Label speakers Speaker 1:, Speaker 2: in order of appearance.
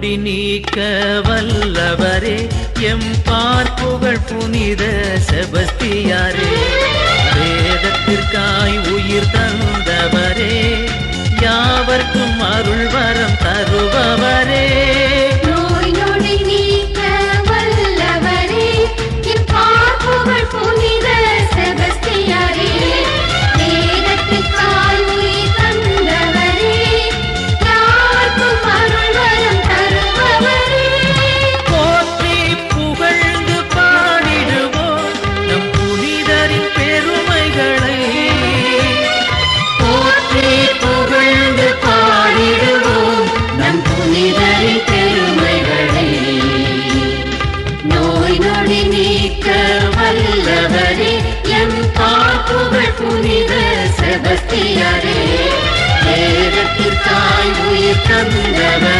Speaker 1: நொடி நீக்க வல்லவரே எம் பார்ப்புகள் புனித செபஸ்தியாரே. வேதத்திற்காய் உயிர் தந்த
Speaker 2: நோய் நீக்க வல்லவரே எம் பார்ப்புகள் புனித செபஸ்தியாரே. வேதத்திற்காய் உயிர் தந்தவர்